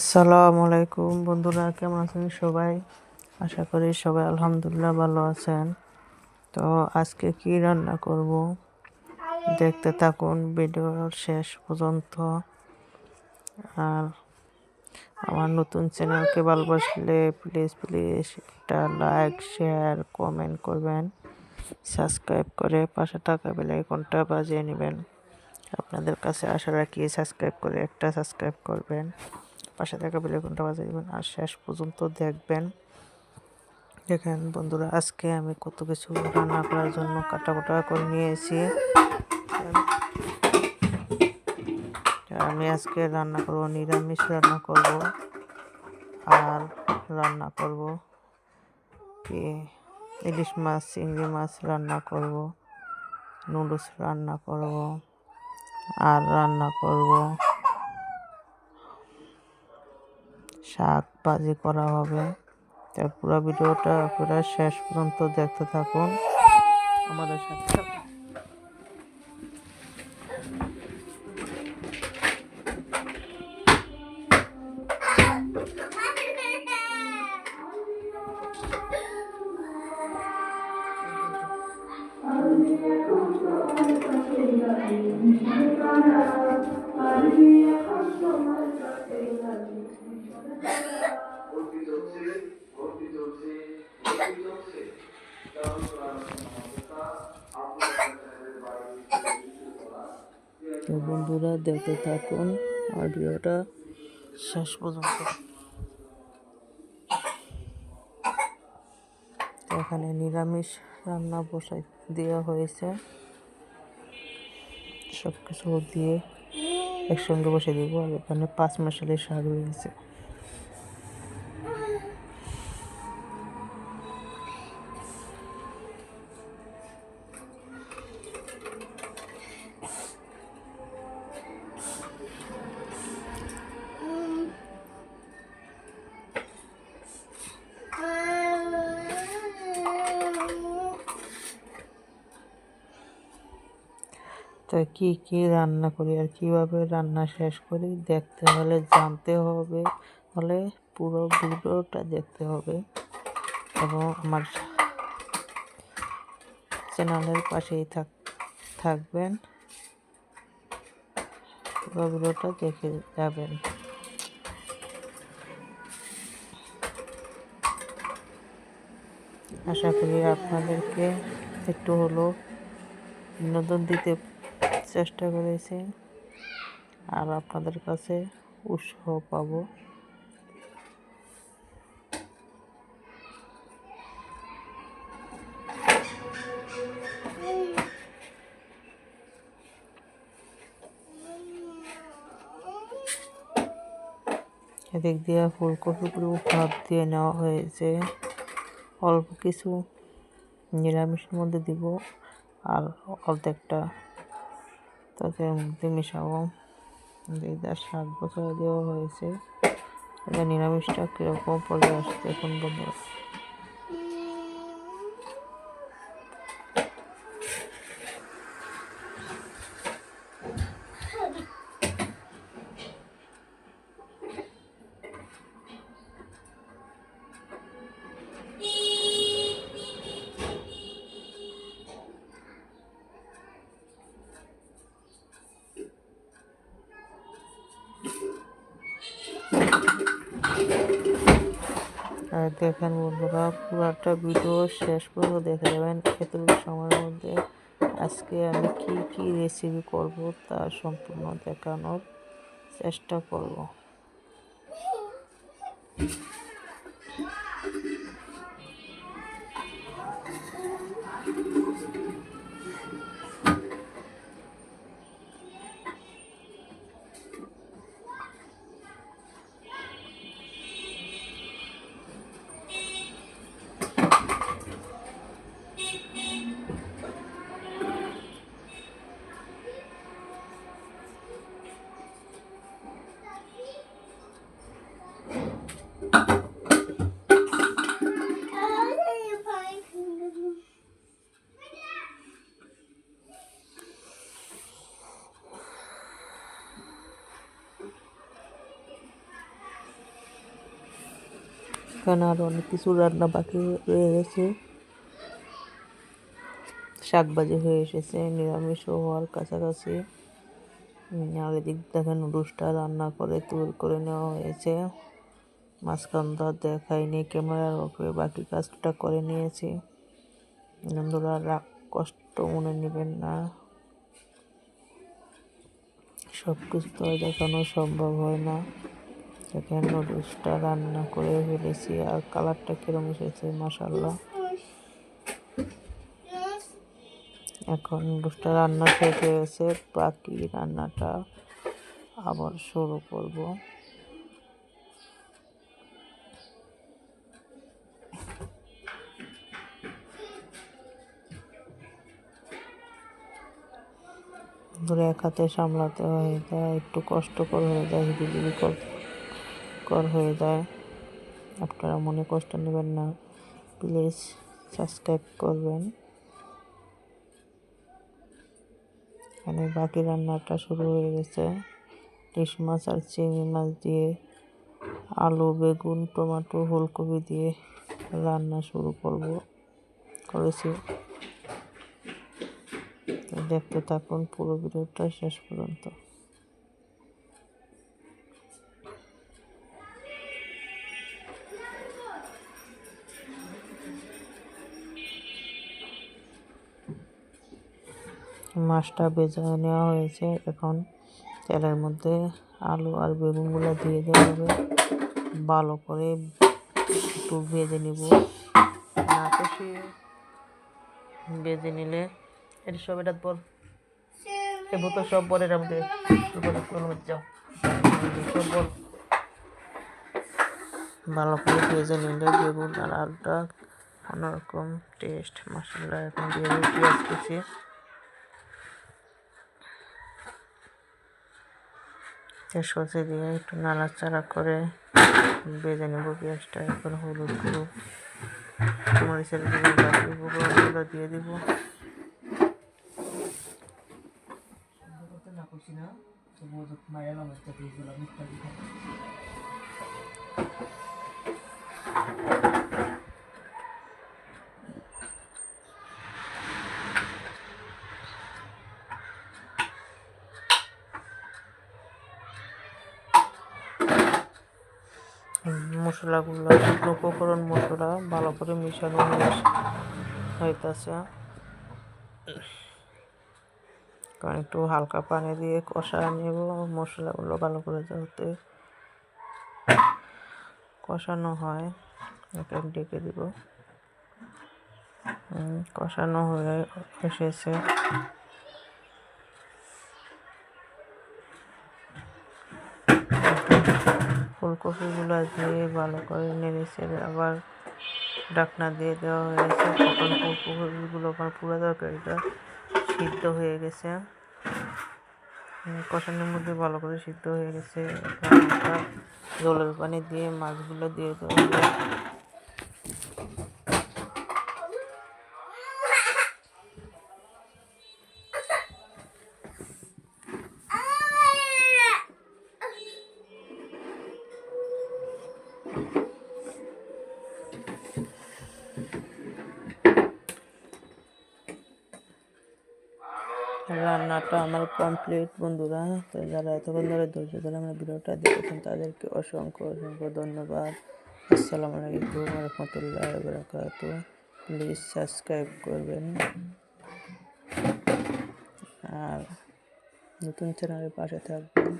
আসসালামু আলাইকুম বন্ধুরা, কেমন আছেন সবাই? আশা করি সবাই আলহামদুলিল্লাহ ভালো আছেন। তো আজকে কি রান্না করব? দেখতে থাকুন ভিডিওর শেষ পর্যন্ত। আর আমার নতুন চ্যানেলকে ভালোবাসলে প্লিজ প্লিজ একটা লাইক শেয়ার কমেন্ট করবেন। সাবস্ক্রাইব করে পাশে থাকা বেলাইকনটা বাজিয়ে নেবেন। আপনাদের কাছে আশা রাখি সাবস্ক্রাইব করে একটা সাবস্ক্রাইব করবেন। পাশে থাকা বেলাইকনটা বাজিয়ে দেবেন। আর শেষ পর্যন্ত দেখবেন। দেখেন বন্ধুরা, আজকে আমি কত কিছু রান্না করার জন্য কাটা কুটা করে নিয়েছি। আমি আজকে রান্না করব, নিরামিষ রান্না করব। আর রান্না করব ইলিশ মাছ, চিংড়ি মাছ রান্না করব, নুডলস রান্না করব, আর রান্না করব শাক ভাজি করা হবে। তার পুরো ভিডিওটা আপনারা শেষ পর্যন্ত দেখতে থাকুন। আমাদের সাথে তো বন্ধুরা দেখতে থাকুন আর ভিডিওটা শেষ পর্যন্ত। এখানে নিরামিষ রান্না বসাই দেওয়া হয়েছে। সব কিছু দিয়ে একসঙ্গে বসে দিব। আর এখানে পাঁচ মশালি শাক রয়েছে। তো কি কি রান্না করি আর কীভাবে রান্না শেষ করি? দেখতে হলে জানতে হবে। হলে পুরো ভিডিওটা দেখতে হবে এবং আমার চ্যানেলের পাশেই থাক, থাকবেন। পুরো ভিডিওটা দেখে যাবেন। আশা করি আপনাদেরকে একটু হলেও বিনোদন দিতে চেষ্টা করেছি। আর আপনাদের কাছে উৎসাহ পাবো। এদিক দিয়ে ফুলকপিগুলো ভাত দিয়ে নেওয়া হয়েছে। অল্প কিছু নিরামিষের মধ্যে দিব আর অর্ধেকটা। তাদের মধ্যে মেশাবো। এদিক দিয়ে শাক বছর দেওয়া হয়েছে। নিরামিষটা কীরকম পরে আসছে এখন বন্ধুরা। দেখেন বন্ধুরা পুরাটা ভিডিও শেষ পর্যন্ত দেখে যাবেন এতটুকু সময়ের মধ্যে। আজকে আমি কি কি রেসিপি করব তা সম্পূর্ণ দেখানোর চেষ্টা করব। এখানে আরও অনেক কিছু রান্না বাকি রয়ে গেছে। শাক ভাজি হয়ে এসেছে নিরামিষও হওয়ার কাছাকাছি। আর এদিক দেখেন নুডলসটা রান্না করে তৈরি করে নেওয়া হয়েছে। মাঝখানটা দেখাইনি ক্যামেরার ওপরে, বাকি কাজটা করে নিয়েছি। বন্ধুরা, রাগ, কষ্ট মনে নেবেন না। সব কিছু তো দেখানো সম্ভব হয় না। দেখেন নুডলসটা রান্না করে ফেলেছি আর কালারটা কিরম এসেছে মাসাল্লাহ এখন নুডলসটা রান্না শেষ হয়ে গেছে, বাকি রান্নাটা আবার শুরু করব। ধরে এক হাতে সামলাতে হয় যায় একটু কষ্টকর হয়ে যায়, হিবিজিবি কর কর হয়ে যায়। আপনারা মনে কষ্ট নেবেন না। প্লিজ সাবস্ক্রাইব করবেন। এখানে বাকি রান্নাটা শুরু হয়ে গেছে। ইলিশ মাছ আর চিংড়ি মাছ দিয়ে আলু, বেগুন, টমেটো, ফুলকপি দিয়ে রান্না শুরু করব, করেছি। দেখতে থাকুন পুরো ভিডিওটা শেষ পর্যন্ত। মাছটা ভেজে নেওয়া হয়েছে। এখন তেলের মধ্যে আলু আর বেগুনগুলো দিয়ে দেওয়া হবে। ভালো করে একটু ভেজে নিব। না কষিয়ে ভেজে নিলে এটা সব এটা বল এ তো সব এটার মধ্যে যাও। সব বল ভালো করে ভেজে নিলে বেগুন আর আলুটা অন্যরকম টেস্ট মশলা এখন দিয়ে পেঁয়াজ কুচি। সসে দিয়ে একটু নাড়াচাড়া করে ভেজে নেব পেঁয়াজটা এখন হলুদ গুঁড়ো, মরিচের গুঁড়ো, বাকি উপকরণগুলো দিয়ে দিব। মশলাগুলো, শুকনো উপকরণ মশলা ভালো করে মিশানো হইতেছে। কারণ একটু হালকা পানি দিয়ে কষা নেব, মশলাগুলো ভালো করে যাতে কষানো হয়। এটা ডেকে দিব। কষানো হয়ে এসেছে। ফুলকপিগুলো দিয়ে ভালো করে নেড়ে ছেড়ে আবার ডাকনা দিয়ে দেওয়া হয়েছে। তখন ফুলকপিগুলো আমার পুরো তরকারিটা সিদ্ধ হয়ে গেছে। কষানোর মধ্যে ভালো করে সিদ্ধ হয়ে গেছে। জলের পানি দিয়ে মাছগুলো দিয়ে দেওয়া রান্নাটা আমার কমপ্লিট বন্ধুরা। তো যারা এতক্ষণ ধরে ধৈর্য ধরে আমার ভিডিওটা দেখেছেন, তাদেরকে অসংখ্য অসংখ্য ধন্যবাদ। আসসালামু আলাইকুম রহমতুল্লাহ বরকাত প্লিজ সাবস্ক্রাইব করবেন। আর নতুন চ্যানেলের পাশে থাকবেন।